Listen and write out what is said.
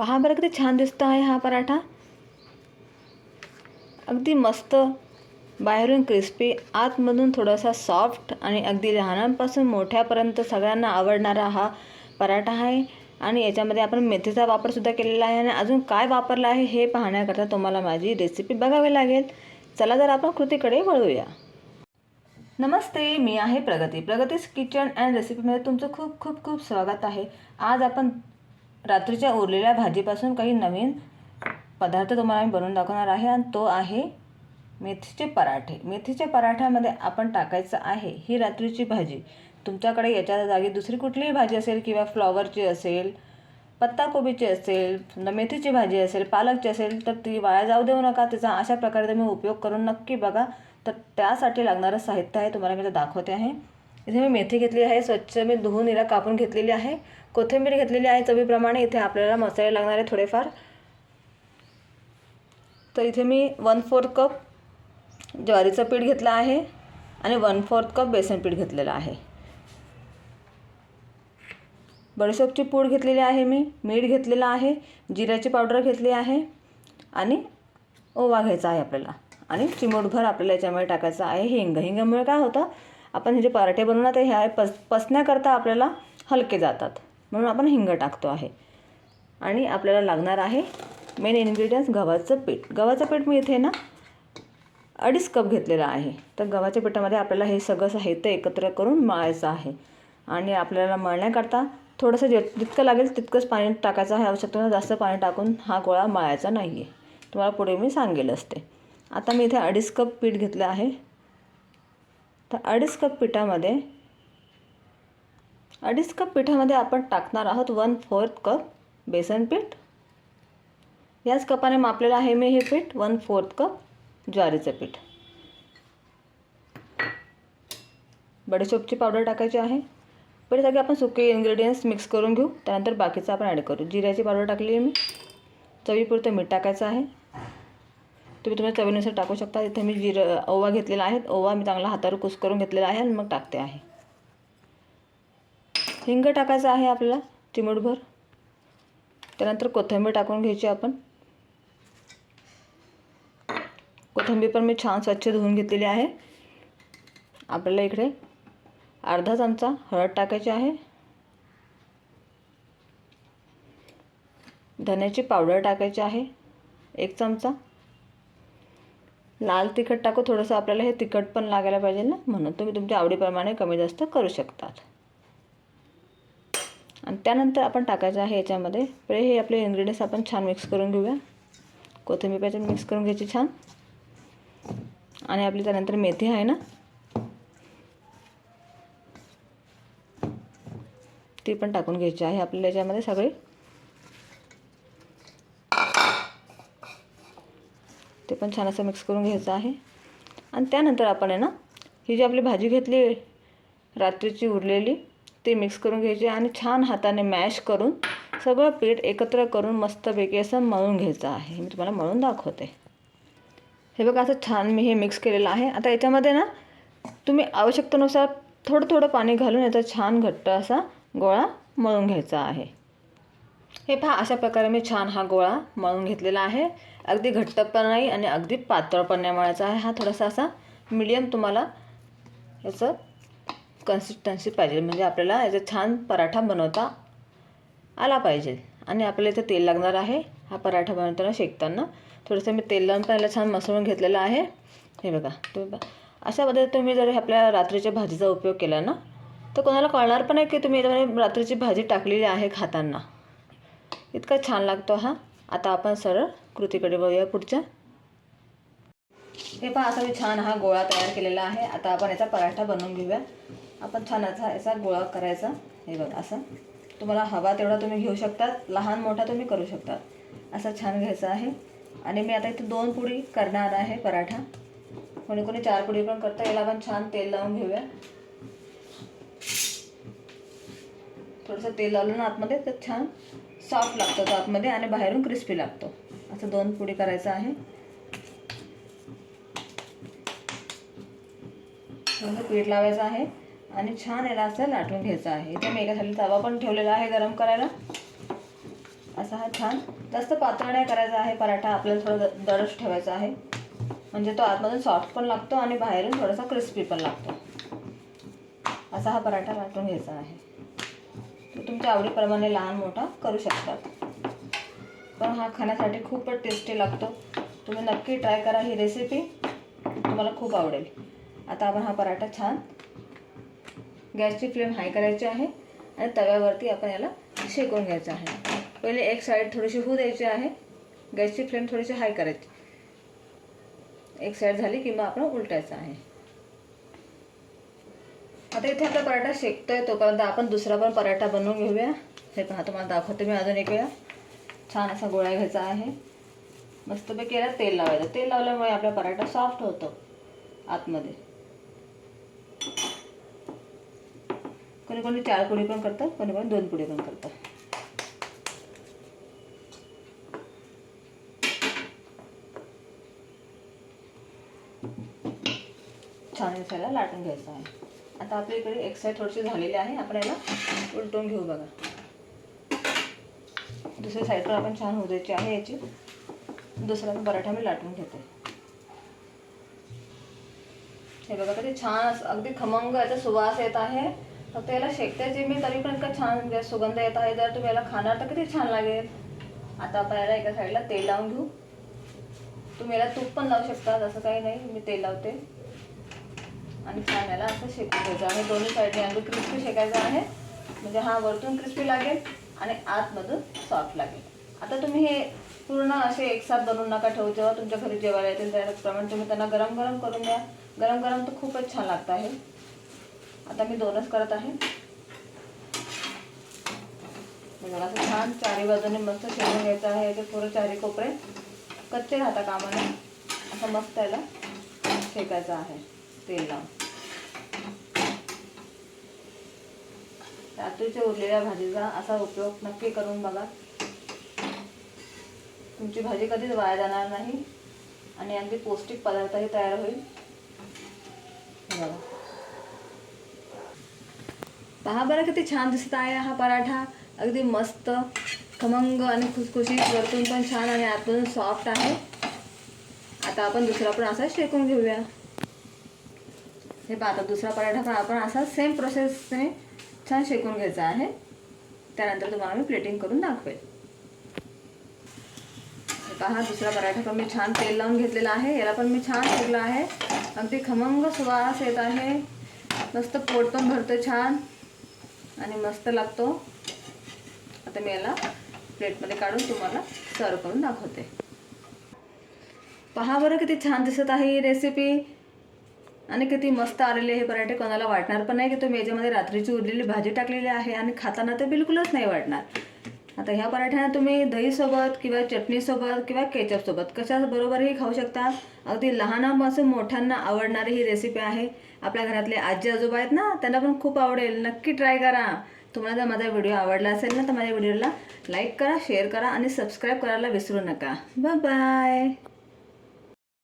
पहा बरं किती छान दिसतो आहे हा पराठा। अगदी मस्त बाहेरून क्रिस्पी आतमधून थोडासा सॉफ्ट आणि अगदी लहानांपासून मोठ्यापर्यंत सगळ्यांना आवडणारा हा पराठा आहे. आणि याच्यामध्ये आपण मेथीचा वापरसुद्धा केलेला आहे आणि अजून काय वापरलं आहे हे पाहण्याकरता तुम्हाला माझी रेसिपी बघावी लागेल. चला तर आपण कृतीकडे वळूया. नमस्ते मी आहे प्रगती. प्रगतीस किचन अँड रेसिपीमध्ये तुमचं खूप खूप खूप स्वागत आहे. आज आपण रात्रीच्या उरलेल्या भाजीपासून काही नवीन पदार्थ तुम्हाला मी बनवून दाखवणार आहे आणि तो आहे मेथीचे पराठे. मेथीच्या पराठ्यामध्ये आपण टाकायचं आहे ही रात्रीची भाजी. तुमच्याकडे याच्या जागी दुसरी कुठलीही भाजी असेल किंवा फ्लॉवरची असेल पत्ताकोबीची असेल समजा मेथीची भाजी असेल पालकची असेल तर ती वाया जाऊ देऊ नका. त्याचा अशा प्रकारे तुम्ही उपयोग करून नक्की बघा. तर त्यासाठी लागणारं साहित्य आहे तुम्हाला मी ते दाखवते आहे. इथे मी मेथी घेतली आहे स्वच्छ मी धुवून हिला कापून घेतलेली आहे. कोथिंबीर घेतलेली आहे चवीप्रमाणे इथे आपल्याला मसाले लागणार आहे थोडेफार. तर इथे मी वन फोर्थ कप ज्वारीचं पीठ घेतलं आहे आणि वन फोर्थ कप बेसन पीठ घेतलेलं आहे. बडीशोपची पूड घेतलेली आहे मी मीठ घेतलेलं आहे जिऱ्याची पावडर घेतली आहे आणि ओवा घ्यायचा आहे आपल्याला. आणि चिमूटभर आपल्याला याच्यामध्ये टाकायचं आहे. हिंग हिंगामुळे काय होतं? आपण हे जे पराठे बनवणार ते ह्या पस पसण्याकरता आपल्याला हलके जातात. म्हणून आपण हिंग टाकतो आहे. आणि आपल्याला लागणार आहे मेन इन्ग्रेडियंट्स गव्हाचं पीठ. गव्हाचं पीठ मी इथे ना अडीच कप घेतलेलं आहे. तर गव्हाच्या पिठामध्ये आपल्याला हे सगळं साहित्य एकत्र करून मळायचं आहे. आणि आपल्याला मळण्याकरता थोडंसं जे जितकं लागेल तितकंच पाणी टाकायचं आहे. आवश्यकता जास्त पाणी टाकून हा गोळा मळायचा नाही आहे तुम्हाला पुढे मी सांगेल असते. आता मी इथे अडीच कप पीठ घेतलं आहे. तर अडीच कप पिठामध्ये अडीच कप पिठामध्ये आपण टाकणार आहोत वन फोर्थ कप बेसन पीठ. याच कपाने मापलेलं आहे मी हे पीठ वन फोर्थ कप ज्वारीचं पीठ. बडेशोपची पावडर टाकायची आहे. पहिले सगळे आपण सुके इन्ग्रेडियंट्स मिक्स करून घेऊ त्यानंतर बाकीचं आपण ॲड करू. जिऱ्याची पावडर टाकली आहे मी. चवीपुरतं मीठ टाकायचं आहे. तुम्ही तुमच्या चवीनुसार टाकू शकता. इथे मी जिरं ओवा घेतलेला आहे. ओवा मी चांगला हातावर कुस करून घेतलेला आहे आणि मग टाकते आहे. हिंग टाकायचं आहे आपल्याला चिमूटभर. त्यानंतर कोथिंबीर टाकून घ्यायची आपण. कोथिंबीर पण मी छान स्वच्छ धुवून घेतलेली आहे. आपल्याला इकडे अर्धा चमचा हळद टाकायची आहे. धन्याची पावडर टाकायची आहे. एक चमचा. लाल तिखट टाकू थोडंसं आपल्याला हे तिखट पण लागायला पाहिजे ना? म्हणून तुम्ही तुमच्या आवडीप्रमाणे कमी जास्त करू शकतात. आणि त्यानंतर आपण टाकायचं आहे याच्यामध्ये. पहिले हे आपले इन्ग्रेडियंट्स आपण छान मिक्स करून घेऊया. कोथिंबीर पाहिजे मिक्स करून घ्यायची छान. आणि आपली त्यानंतर मेथी आहे ना? ती पण टाकून घ्यायची आहे आपल्याला याच्यामध्ये सगळी. पण छान असं मिक्स करून घ्यायचं आहे. आणि त्यानंतर आपण आहे ना ही जी आपली भाजी घेतली रात्रीची उरलेली ती मिक्स करून घ्यायची आणि छान हाताने मॅश करून सगळं पीठ एकत्र करून मस्तपैकी असं मळून घ्यायचं आहे. मी तुम्हाला मळून दाखवते. हे बघा असं छान मी हे मिक्स केलेलं आहे. आता याच्यामध्ये ना तुम्ही आवश्यकतेनुसार थोडं थोडं पाणी घालून याचा छान घट्ट असा गोळा मळून घ्यायचा आहे. हे पहा अशा प्रकारे मी छान हा गोळा मळून घेतलेला आहे. अगदी घट्ट पण नाही आणि अगदी पातळ पण नाही मळायचा आहे. हा थोडासा असा मिडियम तुम्हाला याचं कन्सिस्टन्सी पाहिजे. म्हणजे आपल्याला याचा छान पराठा बनवता आला पाहिजे. आणि आपल्याला इथे तेल लागणार आहे. हा पराठा बनवताना शेकताना थोडंसं मी तेल लावून पहिला छान मसळून घेतलेलं आहे. हे बघा तुम्ही बघा अशा पद्धतीने तुम्ही जर आपल्या रात्रीच्या भाजीचा उपयोग केला ना तर कोणाला कळणार पण आहे की तुम्ही याच्यामध्ये रात्रीची भाजी टाकलेली आहे खाताना. इतका छान लागतो हा. आता आपण सरळ कृतीकडे बघूया पुढच्या. हे पहा असा मी छान हा गोळा तयार केलेला आहे. आता आपण याचा पराठा बनवून घेऊया. आपण छान असा याचा गोळा करायचा. हे बघा असं. तुम्हाला हवा तेवढा तुम्ही घेऊ शकतात. लहान मोठा तुम्ही करू शकतात. असं छान घ्यायचं आहे. आणि मी आता इथे दोन पुडी करणार आहे पराठा. कोणी कोणी चार पुडी पण करता. याला आपण छान तेल लावून घेऊया. थोडंसं तेल लावलं ना आतमध्ये तर छान. सॉफ्ट लागतो तो आतमध्ये आणि बाहेरून क्रिस्पी लागतो. असं दोन पुडी करायचं आहे. पीठ लावायचं आहे आणि छान याला असं लाटून घ्यायचं आहे. इथे मी एका खाली तवा पण ठेवलेला आहे गरम करायला. असा हा छान. जास्त पातळ नाही करायचा आहे. पराठा आपल्याला थोडं द- ठेवायचा आहे. म्हणजे तो आतमधून सॉफ्ट पण लागतो आणि बाहेरून थोडासा क्रिस्पी पण लागतो. असा हा पराठा लाटून घ्यायचा आहे. तुमच्या आवडीप्रमाणे लहान मोठा करू शकतात पण हा खाण्यासाठी खूपच टेस्टी लागतो. तुम्ही नक्की ट्राय करा ही रेसिपी तुम्हाला खूप आवडेल. आता आपण हा पराठा छान गॅसची फ्लेम हाय करायची आहे आणि तव्यावरती आपण याला शेकून घ्यायचं आहे. पहिले एक साईड थोडीशी होऊ द्यायची आहे. गॅसची फ्लेम थोडीशी हाय करायची. एक साईड झाली की मग आपण उलटायचं आहे. आता इथे आपला पराठा शेकतोय तोपर्यंत आपण दुसरा पण पराठा बनवून घेऊया. हे पण तुम्हाला दाखवते मी अजून एक वेळा. छान असा गोळा घ्यायचा आहे. मस्तपैकी याला तेल लावायचं. तेल लावल्यामुळे आपला पराठा सॉफ्ट होतो आतमध्ये. कोणी कोणी चार पुडी पण करतात कोणी कोणी दोन पुडी पण करतात. छान याला लाटून घ्यायचं आहे. आता आपल्या इकडे एक साईड थोडीशी झालेली आहे. आपण याला उलटून घेऊ बघा. दुसऱ्या साईडवर आपण छान होऊ द्यायची आहे याची. दुसरा पराठा मी लाटून घेते. हे बघा किती छान अगदी खमंग याचा सुवास येत आहे. फक्त याला जे मी तरी पण इतका छान म्हणजे सुगंध येत आहे. जर तुम्ही याला खाणार तर किती छान लागेल. आता आपण याला एका साईडला तेल लावून घेऊ. तुम्ही याला तूप पण लावू शकता असं काही नाही. मी तेल लावते. आणि छान याला असं शेकून घ्यायचं आणि दोन्ही साईडने अगदी क्रिस्पी शेकायचं आहे. म्हणजे हा वरतून क्रिस्पी लागेल आणि आतमधून सॉफ्ट लागेल. आता तुम्ही हे पूर्ण असे एकसाथ बनवून नका ठेवू. जेव्हा तुमच्या घरी जेवायला येतील त्याप्रमाणे तुम्ही त्यांना गरम गरम करून द्या. गरम गरम तर खूपच छान लागतं आहे. आता मी दोनच करत आहे. मला असं छान चारी बाजूने मस्त शिजून घ्यायचं आहे. याचे पूर्ण चारी कोपरे कच्चे राहता कामाने असं मस्त याला शेकायचं आहे. तेल लावून. रात्रीच्या उरलेल्या भाजीचा असा उपयोग नक्की करून बघा. तुमची भाजी कधीच वाया जाणार नाही आणि अगदी पौष्टिक पदार्थही तयार होईल. बघा. पहा बरं किती छान दिसत आहे हा पराठा. अगदी मस्त खमंग आणि खुसखुशीत वरतून पण छान आणि आतून सॉफ्ट आहे. आता आपण दुसरा पण असा शेकून घेऊया. हे पहा आता दुसरा पराठा पण आपण असा सेम प्रोसेसने छान शेकून घ्यायचा आहे. त्यानंतर तुम्हाला मी प्लेटिंग करून दाखवेल. पहा दुसरा पराठा पण मी छान तेल लावून घेतलेला आहे. याला पण मी छान शिकला आहे. अगदी खमंग सुवास येत आहे. मस्त पोट पण भरतं छान. आणि मस्त लागतो. आता मी याला प्लेटमध्ये काढून तुम्हाला सर्व करून दाखवते. पहा बरं किती छान दिसत आहे ही रेसिपी आणि किती मस्त आलेले हे पराठे कोणाला वाटणार पण नाही की तुम्ही याच्यामध्ये रात्रीची उरलेली भाजी टाकलेली आहे आणि खाताना तर बिलकुलच नाही वाटणार. आता ह्या पराठ्यांना तुम्ही दहीसोबत किंवा चटणीसोबत किंवा केचपसोबत कशाबरोबरही खाऊ शकता. अगदी लहानापासून मोठ्यांना आवडणारी ही रेसिपी आहे. आपल्या घरातले आजी आजोबा आहेत ना त्यांना पण खूप आवडेल. नक्की ट्राय करा. तुम्हाला जर माझा व्हिडिओ आवडला असेल ना तर माझ्या व्हिडिओला लाईक करा शेअर करा आणि सबस्क्राईब करायला विसरू नका. बाय